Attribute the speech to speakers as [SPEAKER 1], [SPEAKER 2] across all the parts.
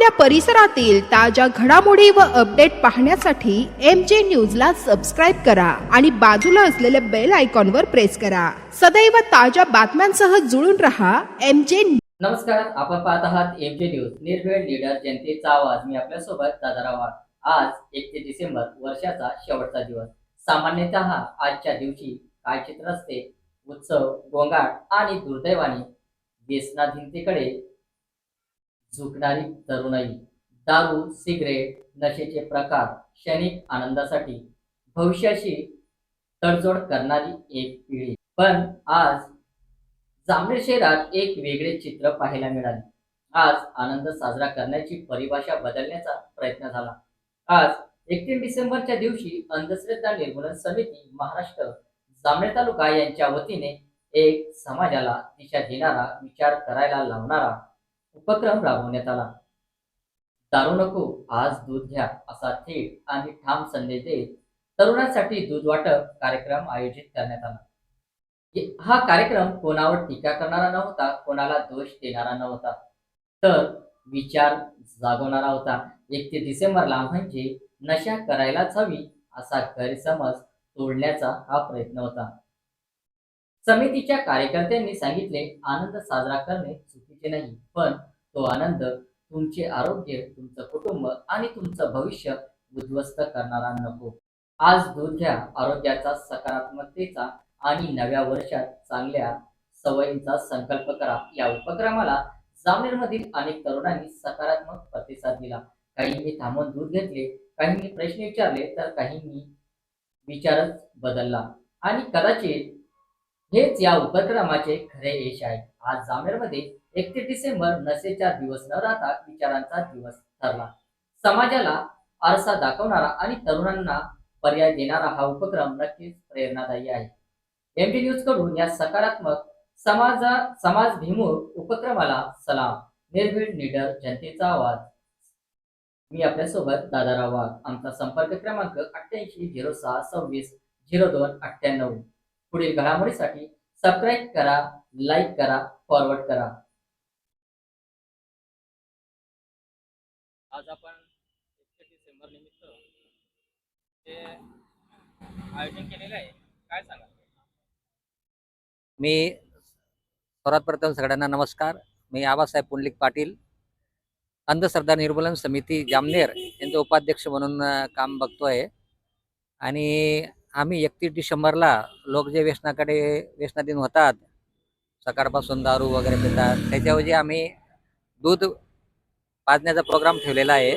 [SPEAKER 1] आपल्या परिसरातील ताज्या घडामोडी व अपडेट पाहण्यासाठी एम जे न्यूजला सबस्क्राईब करा आणि बाजूला असलेल्या बेल आयकॉनवर प्रेस करा. सदैव ताज्या बातम्यांसह जुळून रहा एम जे
[SPEAKER 2] नमस्कार आपण पाहत आहात एम जे न्यूज निर्भीड लीडर जनतेचा आवाज. मी आपल्यासोबत दादाराव वाघ. आज एकतीस डिसेंबर वर्षाचा शेवटचा दिवस. सामान्यतः आजच्या दिवशी काय चित्र असते उत्सव गोंगाट आणि दुर्दैवाने व्यसनाधीनतेकडे झुकणारी तरुणाई. दारू सिगरेट नशेचे प्रकार क्षणिक आनंदासाठी भविष्याशी तडजोड करणारी एक पिढी. पण आज जांभळे शहरात एक वेगळे चित्र पाहायला मिळाले. आज आनंद साजरा करण्याची परिभाषा बदलण्याचा प्रयत्न झाला. आज एकतीस डिसेंबरच्या दिवशी अंधश्रद्धा निर्मूलन समिती महाराष्ट्र जांभळे तालुका यांच्या वतीने एक समाजाला दिशा देणारा विचार करायला लावणारा उपक्रम राबवण्यात आला. दारू नको आज दूध घ्या असा थेट आणि ठाम संदेश देत तरुणांसाठी दूध वाटप कार्यक्रम आयोजित करण्यात आला. हा कार्यक्रम कोणावर टीका करणारा नव्हता कोणाला दोष देणारा नव्हता. तर विचार जागवणारा होता. एकतीस डिसेंबरला म्हणजे नशा करायलाच हवी असा गैरसमज तोडण्याचा हा प्रयत्न होता. समितीच्या कार्यकर्त्यांनी सांगितले आनंद साजरा करणे चुकीचे नाही पण तो आनंद तुमचे आरोग्य तुमचं कुटुंब आणि तुमचं भविष्य उद्ध्वस्त करणारा नको. आज दूध घ्या आरोग्याचा सकारात्मकतेचा आणि नव्या वर्षात चांगल्या सवयींचा संकल्प करा. या उपक्रमाला जामनेरमधील अनेक तरुणांनी सकारात्मक प्रतिसाद दिला. काहींनी थांबून दूध घेतले काहींनी प्रश्न विचारले तर काहींनी विचारच बदलला. आणि कदाचित हेच या उपक्रमाचे खरे यश आहे. आज जामेरमध्ये एकतीस डिसेंबर नशेचा दिवस न राहता विचारांचा दिवस ठरला. समाजाला आरसा दाखवणारा आणि तरुणांना पर्याय देणारा हा उपक्रम नक्कीच प्रेरणादायी आहे. एम डी न्यूजकडून या सकारात्मक समाजा समाजभिमुख उपक्रमाला सलाम. निर्भीड निडर जनतेचा आवाज. मी आपल्यासोबत दादाराव वाघ. आमचा संपर्क क्रमांक अठ्ठ्याऐंशी झिरो सहा सव्वीस झिरो दोन अठ्ठ्याण्णव. पुढील घडामोडीसाठी सबस्क्राईब करा लाईक करा फॉरवर्ड करा.
[SPEAKER 3] आज आपण एकतीस डिसेंबर निमित्त हे आयोजन केलेलं आहे काय सांगा
[SPEAKER 4] मी सर्वात प्रथम सगळ्यांना नमस्कार. मी आबासाहेब पुंडलिक पाटील अंधश्रद्धा निर्मूलन समिती जामनेर यांचे उपाध्यक्ष म्हणून काम बघतोय. आणि आम्ही एकतीस डिसेंबरला लोक जे व्यसनाकडे व्यसनाधीन होतात सकाळपासून दारू वगैरे पितात त्याच्याऐवजी आम्ही दूध पाजण्याचा प्रोग्राम ठेवलेला आहे.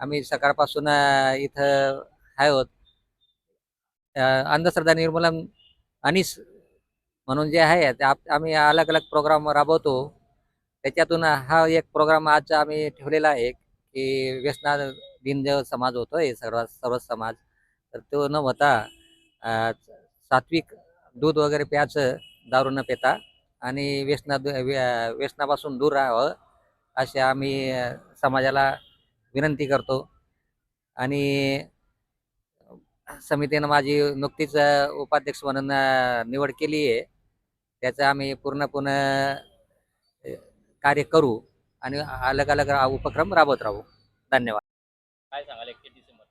[SPEAKER 4] आम्ही सकाळपासून इथं आहोत अंधश्रद्धा निर्मूलन अनिस म्हणून जे आहे ते आप आम्ही अलग अलग प्रोग्राम राबवतो. त्याच्यातून हा एक प्रोग्राम आज आम्ही ठेवलेला आहे की व्यसना दिन जो समाज होतो आहे सर्व सर्व समाज तर तो न होता सात्विक दूध वगैरे प्यायचं दारू न पिता. आणि व्यसना व्यसनापासून दूर राहावं असे आम्ही समाजाला विनंती करतो. आणि समितीनं माझी नुकतीच उपाध्यक्ष म्हणून निवड केली आहे. त्याचं आम्ही पूर्णपूर्ण कार्य करू आणि अलग अलग उपक्रम राबवत राहू. धन्यवाद.
[SPEAKER 3] काय सांगाल एकतीस डिसेंबर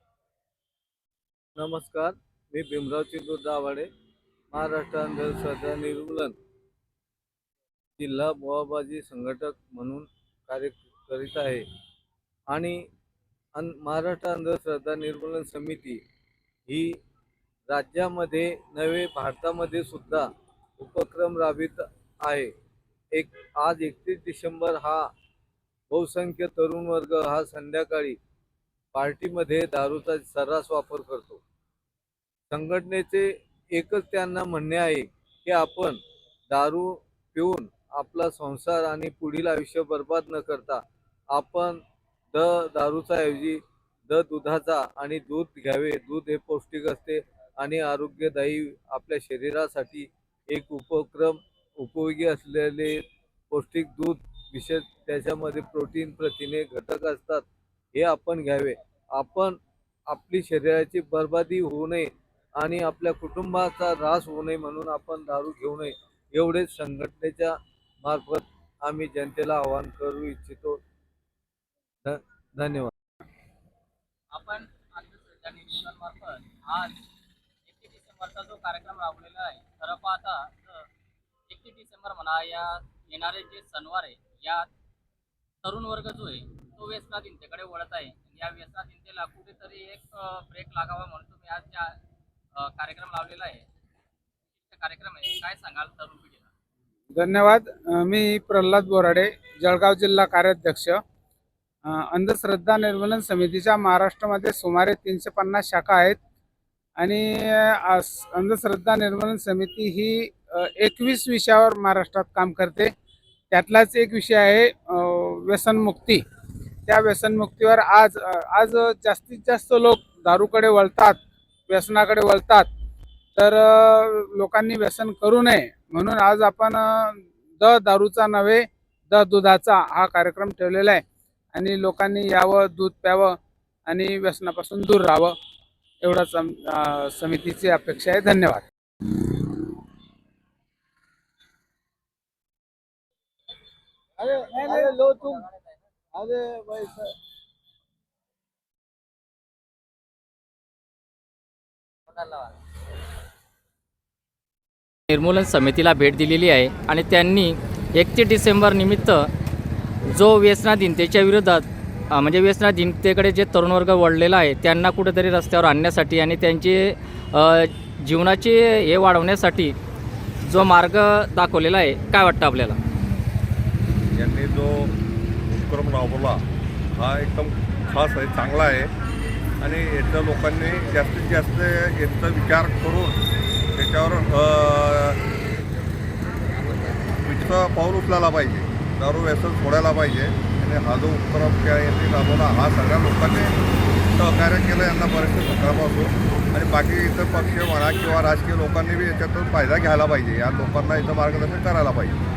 [SPEAKER 5] नमस्कार मी भीमराव चिंदूर दाभाडे महाराष्ट्र अंधश्रद्धा निर्मूलन. जिल्हा बोवाबाजी संघटक म्हणून कार्य करीत आहे. आणि अन महाराष्ट्र अंधश्रद्धा निर्मूलन समिती ही राज्यामध्ये नवे भारतामध्ये सुद्धा उपक्रम राबवित आहे. एक आज एकतीस डिसेंबर हा बहुसंख्य तरुण वर्ग हा संध्याकाळी पार्टीमध्ये दारूचा सर्रास वापर करतो. संघटनेचे एकच त्यांना म्हणणे आहे की आपण दारू पिऊन आपला संसार आणि पुढील आयुष्य बर्बाद न करता आपण द दारूचा ऐवजी द दुधाचा आणि दूध घ्यावे. दूध हे पौष्टिक असते आणि आरोग्यदायी आपल्या शरीरासाठी एक उपक्रम उपयोगी असलेले पौष्टिक दूध. विशेष त्याच्यामध्ये प्रोटीन प्रथिने घटक असतात. हे आपण घ्यावे. आपण आपली शरीराची बर्बादी होऊ नये आणि आपल्या कुटुंबाचा ऱ्हास होऊ नये म्हणून आपण दारू घेऊ नये. एवढेच संघटनेच्या मार्फत आम्ही जनतेला आवाहन करू इच्छितो. धन्यवाद.
[SPEAKER 3] आपण अंधश्रद्धा आज एकतीस डिसेंबरचा जो कार्यक्रम राबवलेला आहे खरं पाहता एकतीस डिसेंबर म्हणा या येणारे जे सणवार आहे या तरुण वर्ग जो आहे तो व्यसनाधीनतेकडे वळत आहे. या व्यसनाधीनतेला कुठेतरी एक ब्रेक लागावा म्हणून तुम्ही आज त्या कार्यक्रम लावलेला आहे कार्यक्रम आहे काय सांगाल तरुण पिढीला?
[SPEAKER 6] धन्यवाद. मी प्रल्हाद बोराडे जळगाव जिल्हा कार्याध्यक्ष. अंधश्रद्धा निर्मूलन समितीच्या महाराष्ट्रामध्ये सुमारे तीनशे पन्नास शाखा आहेत. आणि अंधश्रद्धा निर्मूलन समिती ही एकवीस विषयावर महाराष्ट्रात काम करते. त्यातलाच एक विषय आहे व्यसनमुक्ती. त्या व्यसनमुक्तीवर आज आज जास्तीत जास्त लोक दारूकडे वळतात व्यसनाकडे वळतात. तर लोकांनी व्यसन करू नये. म्हणून आज आपण द दारूचा नव्हे द दुधाचा हा कार्यक्रम ठेवलेला आहे. आणि लोकांनी यावं दूध प्यावं आणि व्यसनापासून दूर राहावं. एवढा समितीची अपेक्षा आहे. धन्यवाद.
[SPEAKER 5] अरे अरे लो तुम अरे भाई सर
[SPEAKER 3] निर्मूलन समितीला भेट दिलेली आहे आणि त्यांनी एकतीस डिसेंबर निमित्त जो व्यसनाधीनतेच्या विरोधात म्हणजे व्यसनाधीनतेकडे जे तरुण वर्ग वळलेला आहे त्यांना कुठेतरी रस्त्यावर आणण्यासाठी आणि त्यांचे जीवनाचे हे वाढवण्यासाठी जो मार्ग दाखवलेला आहे काय वाटतं आपल्याला?
[SPEAKER 7] यांनी जो उपक्रम राबवला हा एकदम खास आहे चांगला आहे. आणि याच्या लोकांनी जास्तीत जास्त याचा विचार करून त्याच्यावर विचार पाऊल उचलायला पाहिजे. दारू व्यसन सोडायला पाहिजे. आणि हा जो उपक्रम त्या यांनी राबवला हा सगळ्या लोकांनी सहकार्य केलं यांना बरेचसे सकाळपासून. आणि बाकी इतर पक्ष म्हणा किंवा राजकीय लोकांनी बी याच्यातून फायदा घ्यायला पाहिजे. या लोकांना याचं मार्गदर्शन करायला पाहिजे.